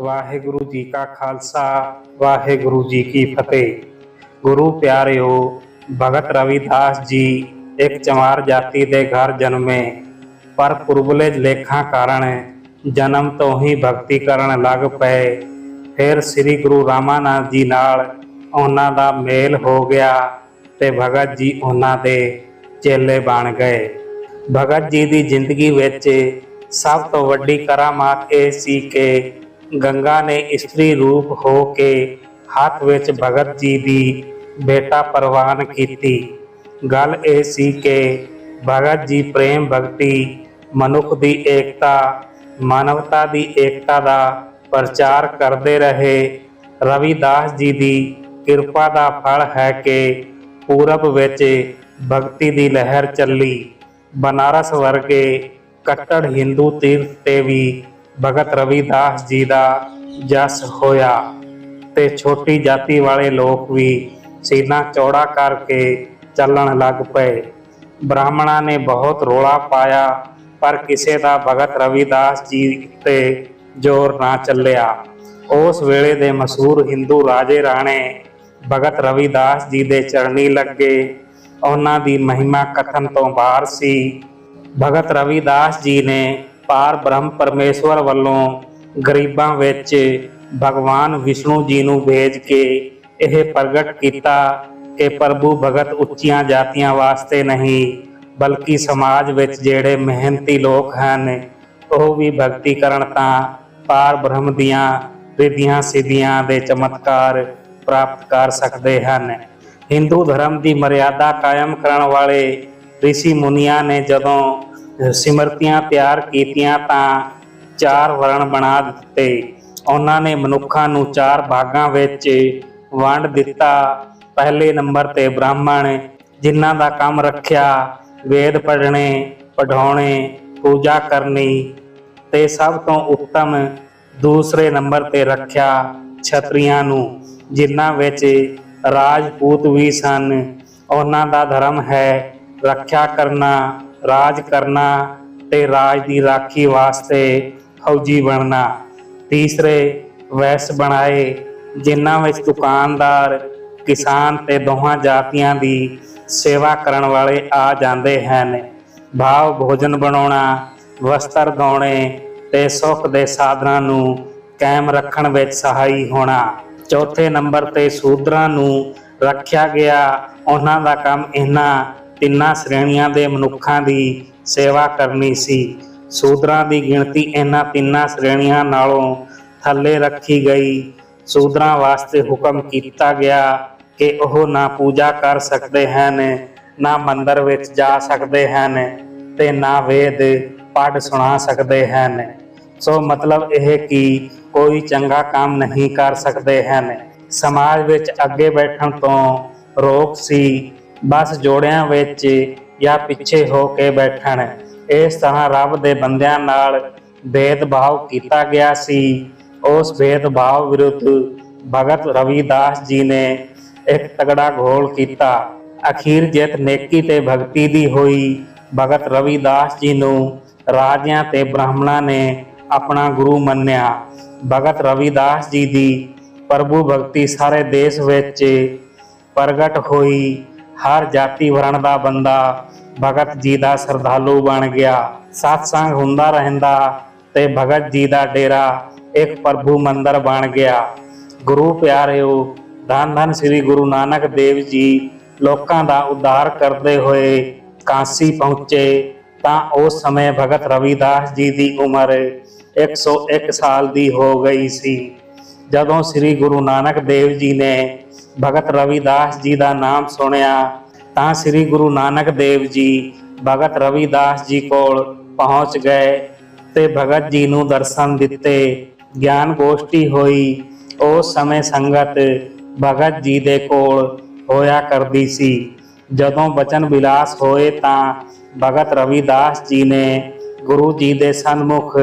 ਵਾਹਿਗੁਰੂ ਜੀ ਕਾ ਖਾਲਸਾ, ਵਾਹਿਗੁਰੂ ਜੀ ਕੀ ਫਤਿਹ। ਗੁਰੂ ਪਿਆਰਿਓ, ਭਗਤ ਰਵਿਦਾਸ ਜੀ ਇੱਕ ਚਮਾਰ ਜਾਤੀ ਦੇ ਘਰ ਜਨਮੇ। ਪਰ ਪੁਰਬਲੇ ਲੇਖਾਂ ਕਾਰਨ ਜਨਮ ਤੋਂ ਹੀ ਭਗਤੀ ਕਰਨ ਲੱਗ ਪਏ। ਫਿਰ ਸ੍ਰੀ ਗੁਰੂ ਰਾਮਾਨੰਦ ਜੀ ਨਾਲ ਉਹਨਾਂ ਦਾ ਮੇਲ ਹੋ ਗਿਆ ਤੇ ਭਗਤ ਜੀ ਉਹਨਾਂ ਦੇ ਚੇਲੇ ਬਣ ਗਏ। ਭਗਤ ਜੀ ਦੀ ਜ਼ਿੰਦਗੀ ਵਿੱਚ ਸਭ ਤੋਂ ਵੱਡੀ ਕਰਾਮਾਤ ਇਹ ਸੀ ਕਿ ਗੰਗਾ ਨੇ ਇਸਤਰੀ ਰੂਪ ਹੋ ਕੇ ਹੱਥ ਵਿੱਚ ਭਗਤ ਜੀ ਦੀ ਬੇਟਾ ਪ੍ਰਵਾਨ ਕੀਤੀ। ਗੱਲ ਇਹ ਸੀ ਕਿ ਭਗਤ ਜੀ ਪ੍ਰੇਮ ਭਗਤੀ, ਮਨੁੱਖ ਦੀ ਏਕਤਾ, ਮਾਨਵਤਾ ਦੀ ਏਕਤਾ ਦਾ ਪ੍ਰਚਾਰ ਕਰਦੇ ਰਹੇ। ਰਵਿਦਾਸ ਜੀ ਦੀ ਕਿਰਪਾ ਦਾ ਫਲ ਹੈ ਕਿ ਪੂਰਬ ਵਿੱਚ ਭਗਤੀ ਦੀ ਲਹਿਰ ਚੱਲੀ। ਬਨਾਰਸ ਵਰਗੇ ਕੱਟੜ ਹਿੰਦੂ ਤੀਰਥ ਤੇ ਵੀ ਭਗਤ ਰਵਿਦਾਸ ਜੀ ਦਾ ਜਸ ਹੋਇਆ ਤੇ ਛੋਟੀ ਜਾਤੀ ਵਾਲੇ ਲੋਕ ਵੀ ਸੀਨਾ ਚੌੜਾ ਕਰਕੇ ਚੱਲਣ ਲੱਗ ਪਏ। ਬ੍ਰਾਹਮਣਾਂ ਨੇ ਬਹੁਤ ਰੋਲਾ ਪਾਇਆ, ਪਰ ਕਿਸੇ ਦਾ ਭਗਤ ਰਵਿਦਾਸ ਜੀ ਤੇ ਜ਼ੋਰ ਨਾ ਚੱਲਿਆ। ਉਸ ਵੇਲੇ ਦੇ ਮਸ਼ਹੂਰ ਹਿੰਦੂ ਰਾਜੇ ਰਾਣੇ ਭਗਤ ਰਵਿਦਾਸ ਜੀ ਦੇ ਚਰਨੀ ਲੱਗੇ। ਉਹਨਾਂ ਦੀ ਮਹਿਮਾ ਕਥਨ ਤੋਂ ਬਾਹਰ ਸੀ। ਭਗਤ ਰਵਿਦਾਸ ਜੀ ਨੇ ਪਾਰ ਬ੍ਰਹਮ ਪਰਮੇਸ਼ਵਰ ਵੱਲੋਂ ਗਰੀਬਾਂ ਵਿੱਚ ਭਗਵਾਨ ਵਿਸ਼ਨੂੰ ਜੀ ਨੂੰ ਭੇਜ ਕੇ ਇਹ ਪ੍ਰਗਟ ਕੀਤਾ ਕਿ ਪ੍ਰਭੂ ਭਗਤ ਉੱਚੀਆਂ ਜਾਤੀਆਂ ਵਾਸਤੇ ਨਹੀਂ, ਬਲਕਿ ਸਮਾਜ ਵਿੱਚ ਜਿਹੜੇ ਮਿਹਨਤੀ ਲੋਕ ਹਨ, ਉਹ ਵੀ ਭਗਤੀ ਕਰਨ ਤਾਂ ਪਾਰ ਬ੍ਰਹਮ ਦੀਆਂ ਰਿਧੀਆਂ ਸਿਧੀਆਂ ਦੇ ਚਮਤਕਾਰ ਪ੍ਰਾਪਤ ਕਰ ਸਕਦੇ ਹਨ। ਹਿੰਦੂ ਧਰਮ ਦੀ ਮਰਿਆਦਾ ਕਾਇਮ ਕਰਨ ਵਾਲੇ ઋષਿ ਮੁਨੀਆਂ ਨੇ ਜਦੋਂ ਸਿਮਰਤੀਆਂ ਤਿਆਰ ਕੀਤੀਆਂ ਤਾਂ ਚਾਰ ਵਰਣ ਬਣਾ ਦਿੱਤੇ। ਉਹਨਾਂ ਨੇ ਮਨੁੱਖਾਂ ਨੂੰ ਚਾਰ ਭਾਗਾਂ ਵਿੱਚ ਵੰਡ ਦਿੱਤਾ। ਪਹਿਲੇ ਨੰਬਰ ਤੇ ਬ੍ਰਾਹਮਣ, ਜਿਨ੍ਹਾਂ ਦਾ ਕੰਮ ਰੱਖਿਆ, ਵੇਦ ਪੜ੍ਹਨੇ ਪੜਾਉਣੇ ਪੂਜਾ ਕਰਨੀ ਤੇ ਸਭ ਤੋਂ ਉੱਤਮ ਦੂਸਰੇ ਨੰਬਰ ਤੇ ਰੱਖਿਆ ਛਤਰੀਆਂ ਨੂੰ, ਜਿਨ੍ਹਾਂ ਵਿੱਚ ਰਾਜਪੂਤ ਵੀ ਸਨ। ਉਹਨਾਂ ਦਾ ਧਰਮ ਹੈ ਰੱਖਿਆ ਕਰਨਾ। ਰਾਜ ਕਰਨਾ ਤੇ ਰਾਜ ਦੀ ਰਾਖੀ ਵਾਸਤੇ ਫੌਜੀ ਬਣਨਾ। ਤੀਸਰੇ, ਵੈਸ ਬਣਾਏ, ਜਿਨ੍ਹਾਂ ਵਿੱਚ ਦੁਕਾਨਦਾਰ, ਕਿਸਾਨ ਤੇ ਦੋਹਾਂ ਜਾਤੀਆਂ ਦੀ ਸੇਵਾ ਕਰਨ ਵਾਲੇ ਆ ਜਾਂਦੇ ਹਨ। ਭਾਵ ਭੋਜਨ ਬਣਾਉਣਾ, ਵਸਤਰ ਗਾਉਣੇ ਤੇ ਸੁੱਖ ਦੇ ਸਾਧਨਾਂ ਨੂੰ ਕਾਇਮ ਰੱਖਣ ਵਿੱਚ ਸਹਾਈ ਹੋਣਾ। ਚੌਥੇ ਨੰਬਰ ਤੇ ਸੂਦਰਾਂ ਨੂੰ ਰੱਖਿਆ ਗਿਆ, ਉਹਨਾਂ ਦਾ ਕੰਮ ਇਹਨਾਂ ਤਿੰਨਾਂ ਸ਼੍ਰੇਣੀਆਂ ਦੇ ਮਨੁੱਖਾਂ ਦੀ ਸੇਵਾ ਕਰਨੀ ਸੀ। ਸੂਦਰਾਂ ਦੀ ਗਿਣਤੀ ਇਹਨਾਂ ਤਿੰਨਾਂ ਸ਼੍ਰੇਣੀਆਂ ਨਾਲੋਂ ਥੱਲੇ ਰੱਖੀ ਗਈ। ਸੂਦਰਾਂ ਵਾਸਤੇ ਹੁਕਮ ਕੀਤਾ ਗਿਆ ਕਿ ਉਹ ਨਾ ਪੂਜਾ ਕਰ ਸਕਦੇ ਹਨ, ਨਾ ਮੰਦਰ ਵਿੱਚ ਜਾ ਸਕਦੇ ਹਨ ਤੇ ਨਾ ਵੇਦ ਪੜ੍ਹ ਸੁਣਾ ਸਕਦੇ ਹਨ। ਸੋ ਮਤਲਬ ਇਹ ਕਿ ਕੋਈ ਚੰਗਾ ਕੰਮ ਨਹੀਂ ਕਰ ਸਕਦੇ ਹਨ। ਸਮਾਜ ਵਿੱਚ ਅੱਗੇ ਬੈਠਣ ਤੋਂ ਰੋਕ ਸੀ। ਬਸ ਜੋੜਿਆਂ ਵਿੱਚ ਜਾਂ ਪਿੱਛੇ ਹੋ ਕੇ ਬੈਠਣ। ਇਸ ਤਰ੍ਹਾਂ ਰੱਬ ਦੇ ਬੰਦਿਆਂ ਨਾਲ ਭੇਦਭਾਵ ਕੀਤਾ ਗਿਆ ਸੀ। ਉਸ ਭੇਦਭਾਵ ਵਿਰੁੱਧ ਭਗਤ ਰਵਿਦਾਸ ਜੀ ਨੇ ਇੱਕ ਤਗੜਾ ਘੋਲ ਕੀਤਾ। ਅਖੀਰ ਜਿੱਤ ਨੇਕੀ ਤੇ ਭਗਤੀ ਦੀ ਹੋਈ। ਭਗਤ ਰਵਿਦਾਸ ਜੀ ਨੂੰ ਰਾਜਿਆਂ ਤੇ ਬ੍ਰਾਹਮਣਾਂ ਨੇ ਆਪਣਾ ਗੁਰੂ ਮੰਨਿਆ। ਭਗਤ ਰਵਿਦਾਸ ਜੀ ਦੀ ਪ੍ਰਭੂ ਭਗਤੀ ਸਾਰੇ ਦੇਸ਼ ਵਿੱਚ ਪ੍ਰਗਟ ਹੋਈ। ਹਰ ਜਾਤੀ ਵਰਣ ਦਾ ਬੰਦਾ ਭਗਤ ਜੀ ਦਾ ਸ਼ਰਧਾਲੂ ਬਣ ਗਿਆ। ਸਾਥ ਸੰਗ ਹੁੰਦਾ ਰਹਿੰਦਾ ਤੇ ਭਗਤ ਜੀ ਦਾ ਡੇਰਾ ਇੱਕ ਪ੍ਰਭੂ ਮੰਦਰ ਬਣ ਗਿਆ। ਗੁਰੂ ਪਿਆਰਿਓ, ਧੰਨ ਧੰਨ ਸ੍ਰੀ ਗੁਰੂ ਨਾਨਕ ਦੇਵ ਜੀ ਲੋਕਾਂ ਦਾ ਉद्धाਰ ਕਰਦੇ ਹੋਏ ਕਾਂਸੀ ਪਹੁੰਚੇ ਤਾਂ ਉਸ ਸਮੇਂ ਭਗਤ ਰਵਿਦਾਸ ਜੀ ਦੀ ਉਮਰ 101 ਸਾਲ ਦੀ ਹੋ ਗਈ ਸੀ। ਜਦੋਂ ਸ੍ਰੀ ਗੁਰੂ ਨਾਨਕ ਦੇਵ ਜੀ ਨੇ ਭਗਤ ਰਵਿਦਾਸ ਜੀ ਦਾ ਨਾਮ ਸੁਣਿਆ, ਤਾਂ ਸ੍ਰੀ ਗੁਰੂ ਨਾਨਕ ਦੇਵ ਜੀ ਭਗਤ ਰਵਿਦਾਸ ਜੀ ਕੋਲ ਪਹੁੰਚ ਗਏ ਤੇ ਭਗਤ ਜੀ ਨੂੰ ਦਰਸ਼ਨ ਦਿੱਤੇ। ਗਿਆਨ ਗੋਸ਼ਟੀ ਹੋਈ। ਉਸ ਸਮੇਂ ਸੰਗਤ ਭਗਤ ਜੀ ਦੇ ਕੋਲ ਹੋਇਆ ਕਰਦੀ ਸੀ। ਜਦੋਂ ਬਚਨ ਵਿਲਾਸ ਹੋਏ ਤਾਂ ਭਗਤ ਰਵਿਦਾਸ ਜੀ ਨੇ ਗੁਰੂ ਜੀ ਦੇ ਸਨਮੁਖ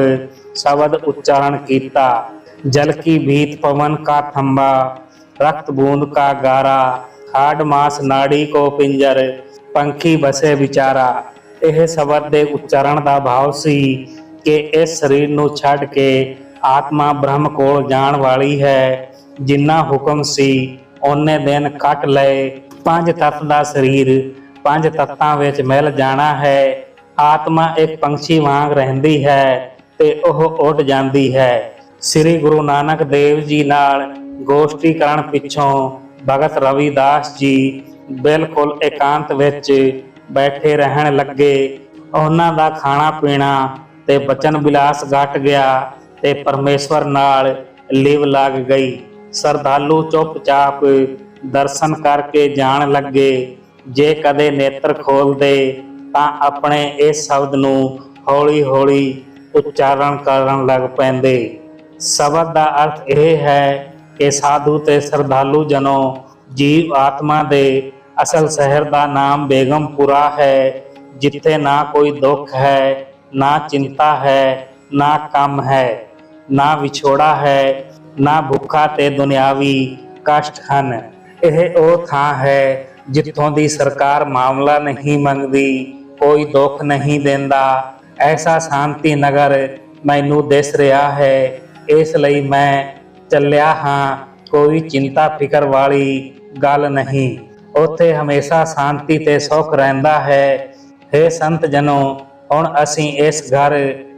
ਸ਼ਬਦ ਉਚਾਰਨ ਕੀਤਾ। ਜਲ ਕੀ ਭੀਤ ਪਵਨ ਕਾ ਥੰਬਾ ਰਕਤ ਬੂੰਦ ਕਾ ਗਾਰਾ ਹਾਡ ਮਾਸ ਨਾੜੀ ਕੋ ਪਿੰਜਰ, ਪੰਖੀ ਬਸੇ ਵਿਚਾਰਾ। ਇਹ ਸ਼ਬਦ ਦੇ ਉਚਾਰਨ ਦਾ ਭਾਵ ਸੀ ਕਿ ਇਸ ਸਰੀਰ ਨੂੰ ਛੱਡ ਕੇ ਆਤਮਾ ਬ੍ਰਹਮ ਕੋਲ ਜਾਣ ਵਾਲੀ ਹੈ। ਜਿੰਨਾ ਹੁਕਮ ਸੀ, ਉਹਨੇ ਦਿਨ ਕੱਟ ਲਏ। ਪੰਜ ਤੱਤ ਦਾ ਸਰੀਰ, ਪੰਜ ਤੱਤਾਂ ਵਿੱਚ ਮਿਲ ਜਾਣਾ ਹੈ। ਆਤਮਾ ਇੱਕ ਪੰਛੀ ਵਾਂਗ ਰਹਿੰਦੀ ਹੈ ਤੇ ਉਹ ਉੱਡ ਜਾਂਦੀ ਹੈ। ਸ੍ਰੀ ਗੁਰੂ ਨਾਨਕ ਦੇਵ ਜੀ ਨਾਲ ਗੋਸ਼ਟੀ ਕਰਨ ਪਿੱਛੋਂ ਭਗਤ ਰਵਿਦਾਸ ਜੀ ਬਿਲਕੁਲ ਇਕਾਂਤ ਵਿੱਚ ਬੈਠੇ ਰਹਿਣ ਲੱਗੇ। ਉਹਨਾਂ ਦਾ ਖਾਣਾ ਪੀਣਾ ਤੇ ਬਚਨ ਵਿਲਾਸ ਘਟ ਗਿਆ ਤੇ ਪਰਮੇਸ਼ਵਰ ਨਾਲ ਲਿਵ ਲੱਗ ਗਈ। ਸਰਦਾਲੂ ਚੁੱਪਚਾਪ ਦਰਸ਼ਨ ਕਰਕੇ ਜਾਣ ਲੱਗੇ। ਜੇ ਕਦੇ ਨੇਤਰ ਖੋਲਦੇ ਤਾਂ ਆਪਣੇ ਇਸ ਸ਼ਬਦ ਨੂੰ ਹੌਲੀ-ਹੌਲੀ ਉਚਾਰਨ ਕਰਨ ਲੱਗ ਪੈਂਦੇ। ਸ਼ਬਦ ਦਾ ਅਰਥ ਇਹ ਹੈ ਕਿ ਸਾਧੂ ਤੇ ਸ਼ਰਧਾਲੂ ਜਨੋ ਜੀਵ ਆਤਮਾ ਦੇ ਅਸਲ ਸ਼ਹਿਰ ਦਾ ਨਾਮ ਬੇਗਮਪੁਰਾ ਹੈ, ਜਿੱਥੇ ਨਾ ਕੋਈ ਦੁੱਖ ਹੈ, ਨਾ ਚਿੰਤਾ ਹੈ, ਨਾ ਕੰਮ ਹੈ, ਨਾ ਵਿਛੋੜਾ ਹੈ, ਨਾ ਭੁੱਖਾ ਤੇ ਦੁਨਿਆਵੀ ਕਸ਼ਟ ਹਨ। ਇਹ ਉਹ ਥਾਂ ਹੈ ਜਿੱਥੋਂ ਦੀ ਸਰਕਾਰ ਮਾਮਲਾ ਨਹੀਂ ਮੰਗਦੀ, ਕੋਈ ਦੁੱਖ ਨਹੀਂ ਦਿੰਦਾ। ਐਸਾ ਸ਼ਾਂਤੀ ਨਗਰ ਮੈਨੂੰ ਦਿਸ ਰਿਹਾ ਹੈ, ਇਸ ਲਈ ਮੈਂ ਚੱਲਿਆ ਹਾਂ, ਕੋਈ ਚਿੰਤਾ ਫਿਕਰ ਵਾਲੀ ਗੱਲ ਨਹੀਂ। ਉੱਥੇ ਹਮੇਸ਼ਾ ਸ਼ਾਂਤੀ ਤੇ ਸੁੱਖ ਰਹਿੰਦਾ ਹੈ। हे ਸੰਤ ਜਨੋ, ਹੁਣ ਅਸੀਂ ਇਸ ਘਰ,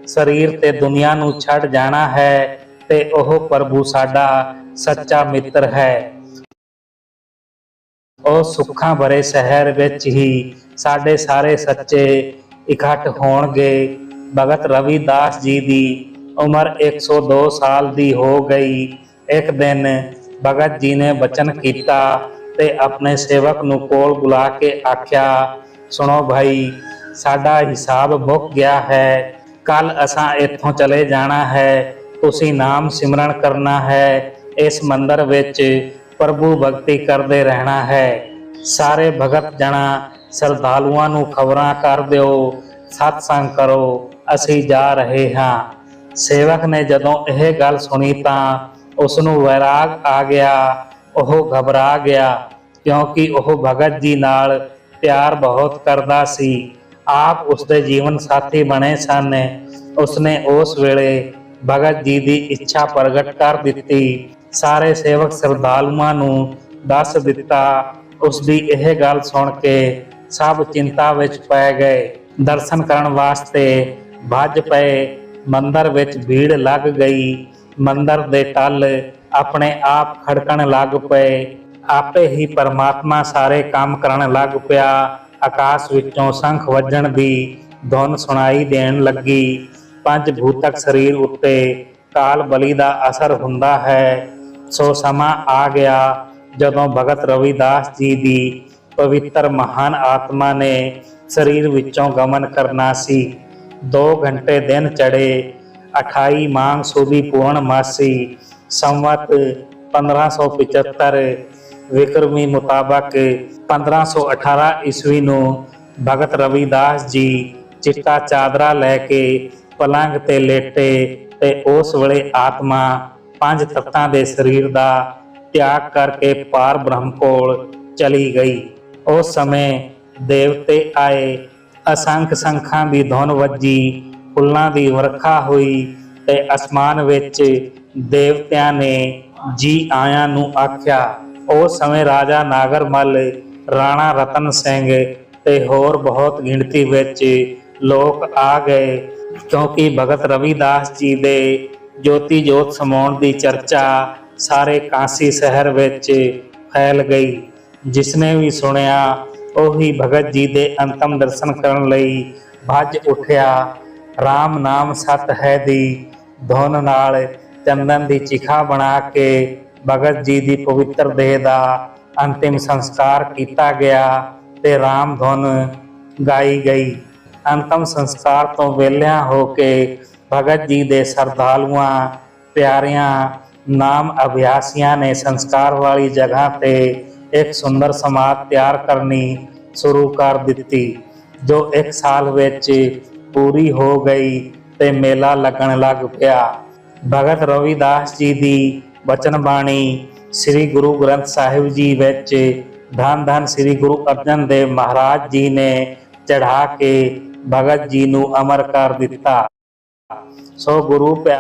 ਸਰੀਰ ਤੇ ਦੁਨੀਆ ਨੂੰ ਛੱਡ ਜਾਣਾ ਹੈ ਤੇ ਉਹ ਪ੍ਰਭੂ ਸਾਡਾ ਸੱਚਾ ਮਿੱਤਰ ਹੈ। ਉਹ ਸੁੱਖਾਂ ਭਰੇ ਸ਼ਹਿਰ ਵਿੱਚ ਹੀ ਸਾਡੇ ਸਾਰੇ ਸੱਚੇ ਇਕੱਠ ਹੋਣਗੇ। ਭਗਤ ਰਵਿਦਾਸ ਜੀ ਦੀ ਉਮਰ 102 ਸਾਲ ਦੀ ਹੋ ਗਈ। ਇੱਕ ਦਿਨ ਭਗਤ ਜੀ ਨੇ ਬਚਨ ਕੀਤਾ ਤੇ ਆਪਣੇ ਸੇਵਕ ਨੂੰ ਕੋਲ ਬੁਲਾ ਕੇ ਆਖਿਆ, ਸੁਣੋ ਭਾਈ, ਸਾਡਾ ਹਿਸਾਬ ਮੁੱਕ ਗਿਆ ਹੈ। ਕੱਲ ਅਸਾਂ ਇੱਥੋਂ ਚਲੇ ਜਾਣਾ ਹੈ। ਤੁਸੀਂ ਨਾਮ ਸਿਮਰਨ ਕਰਨਾ ਹੈ। ਇਸ ਮੰਦਰ ਵਿੱਚ ਪ੍ਰਭੂ ਭਗਤੀ ਕਰਦੇ ਰਹਿਣਾ ਹੈ। ਸਾਰੇ ਭਗਤ ਜਣਾ ਸਰਦਾਲੂਆਂ ਨੂੰ ਖਬਰਾਂ ਕਰ ਦਿਓ। ਸਤਸੰਗ ਕਰੋ। ਅਸੀਂ ਜਾ ਰਹੇ ਹਾਂ। ਸੇਵਕ ਨੇ ਜਦੋਂ ਇਹ ਗੱਲ ਸੁਣੀ ਤਾਂ ਉਸ ਨੂੰ ਵੈਰਾਗ ਆ ਗਿਆ, ਉਹ ਘਬਰਾ ਗਿਆ, ਕਿਉਂਕਿ ਉਹ ਭਗਤ ਜੀ ਨਾਲ ਪਿਆਰ ਬਹੁਤ ਕਰਦਾ ਸੀ। ਆਪ ਉਸਦੇ ਜੀਵਨ ਸਾਥੀ ਬਣੇ ਸਨ। ਉਸਨੇ ਉਸ ਵੇਲੇ ਭਗਤ ਜੀ ਦੀ ਇੱਛਾ ਪ੍ਰਗਟ ਕਰ ਦਿੱਤੀ। ਸਾਰੇ ਸੇਵਕ ਸਰਦਾਲੂਆਂ ਨੂੰ ਦੱਸ ਦਿੱਤਾ। ਉਸ ਦੀ ਇਹ ਗੱਲ ਸੁਣ ਕੇ ਸਭ ਚਿੰਤਾ ਵਿੱਚ ਪੈ ਗਏ। ਦਰਸ਼ਨ ਕਰਨ ਵਾਸਤੇ ਭੱਜ ਪਏ। ਮੰਦਰ ਵਿੱਚ ਭੀੜ ਲੱਗ ਗਈ। ਮੰਦਰ ਦੇ ਟੱਲ ਆਪਣੇ ਆਪ ਖੜਕਣ ਲੱਗ ਪਏ। ਆਪੇ ਹੀ ਪਰਮਾਤਮਾ ਸਾਰੇ ਕੰਮ ਕਰਨ ਲੱਗ ਪਿਆ। ਆਕਾਸ਼ ਵਿੱਚੋਂ ਸ਼ੰਖ ਵੱਜਣ ਦੀ ਧੁਨ ਸੁਣਾਈ ਦੇਣ ਲੱਗੀ। ਪੰਜ ਭੂਤਕ ਸਰੀਰ ਉੱਤੇ ਕਾਲ ਬਲੀ ਦਾ ਅਸਰ ਹੁੰਦਾ ਹੈ। ਸੋ ਸਮਾਂ ਆ ਗਿਆ ਜਦੋਂ ਭਗਤ ਰਵਿਦਾਸ ਜੀ ਦੀ ਪਵਿੱਤਰ ਮਹਾਨ ਆਤਮਾ ਨੇ ਸਰੀਰ ਵਿੱਚੋਂ ਗਮਨ ਕਰਨਾ ਸੀ। 2 ਘੰਟੇ ਦਿਨ ਚੜੇ। 28 ਮਾਂਗ ਸੋਦੀ ਪੂਰਨ ਮਾਸੀ ਸੰਵਤ 1575 ਵਿਕਰਮੀ ਮੁਤਾਬਕ 1518 ਈਸਵੀ ਨੂੰ ਭਗਤ ਰਵਿਦਾਸ ਜੀ ਚਿੱਟਾ ਚਾਦਰਾ ਲੈ ਕੇ ਪਲੰਗ ਤੇ ਲੇਟੇ ਤੇ ਉਸ ਵੇਲੇ ਆਤਮਾ ਪੰਜ ਤੱਤਾਂ ਦੇ ਸਰੀਰ ਦਾ ਤਿਆਗ ਕਰਕੇ ਪਾਰ ਬ੍ਰਹਮ ਕੋਲ ਚਲੀ ਗਈ। ਉਸ ਸਮੇਂ ਦੇਵਤੇ ਆਏ, ਅਸੰਖ ਸੰਖਾਂ ਦੀ ਧੁਨ ਵੱਜੀ ਫੁੱਲਾਂ ਦੀ ਵਰਖਾ ਹੋਈ ਤੇ ਅਸਮਾਨ ਵਿੱਚ ਦੇਵਤਿਆਂ ਨੇ ਜੀ ਆਇਆਂ ਨੂੰ ਆਖਿਆ ਉਸ ਸਮੇਂ ਰਾਜਾ ਨਾਗਰਮਲ, ਰਾਣਾ ਰਤਨ ਸਿੰਘ ਤੇ ਹੋਰ ਬਹੁਤ ਗਿਣਤੀ ਵਿੱਚ ਲੋਕ ਆ ਗਏ। ਕਿਉਂਕਿ ਭਗਤ ਰਵਿਦਾਸ ਜੀ ਦੇ ਜੋਤੀ ਜੋਤ ਸਮਾਉਣ ਦੀ ਚਰਚਾ ਸਾਰੇ ਕਾਂਸੀ ਸ਼ਹਿਰ ਵਿੱਚ ਫੈਲ ਗਈ। ਜਿਸਨੇ ਵੀ ਸੁਣਿਆ, ਉਹੀ ਭਗਤ ਜੀ ਦੇ ਅੰਤਮ ਦਰਸ਼ਨ ਕਰਨ ਲਈ ਭੱਜ ਉੱਠਿਆ। RAM ਨਾਮ ਸਤ ਹੈ ਦੀ, ਧੁਨ ਨਾਲ ਚੰਦਨ ਦੀ ਚਿਖਾ ਬਣਾ ਕੇ ਭਗਤ ਜੀ ਦੀ ਪਵਿੱਤਰ ਦੇਹ ਦਾ ਅੰਤਿਮ ਸੰਸਕਾਰ ਕੀਤਾ ਗਿਆ ਤੇ RAM ਧੁਨ ਗਾਈ ਗਈ। ਅੰਤਮ ਸੰਸਕਾਰ ਤੋਂ ਵਿਹਲਿਆਂ ਹੋ ਕੇ ਭਗਤ ਜੀ ਦੇ ਸਰਦਾਲੂਆਂ ਪਿਆਰਿਆਂ, ਨਾਮ ਅਭਿਆਸੀਆਂ ਨੇ ਸੰਸਕਾਰ ਵਾਲੀ ਜਗ੍ਹਾ ਤੇ ਇੱਕ ਸੁੰਦਰ ਸਮਾਜ ਤਿਆਰ ਕਰਨੀ ਸ਼ੁਰੂ ਕਰ ਦਿੱਤੀ, ਜੋ ਇੱਕ ਸਾਲ ਵਿੱਚ ਪੂਰੀ ਹੋ ਗਈ ਤੇ ਮੇਲਾ ਲੱਗਣ ਲੱਗ ਪਿਆ। ਭਗਤ ਰਵਿਦਾਸ ਜੀ ਦੀ ਬਚਨ ਬਾਣੀ ਸ੍ਰੀ ਗੁਰੂ ਗ੍ਰੰਥ ਸਾਹਿਬ ਜੀ ਵਿੱਚ ਧੰਨ ਧੰਨ ਸ੍ਰੀ ਗੁਰੂ ਅਰਜਨ ਦੇਵ ਮਹਾਰਾਜ ਜੀ ਨੇ ਚੜਾ ਕੇ ਭਗਤ ਜੀ ਨੂੰ ਅਮਰ ਕਰ ਦਿੱਤਾ। ਸੋ ਗੁਰੂ ਪਿਆ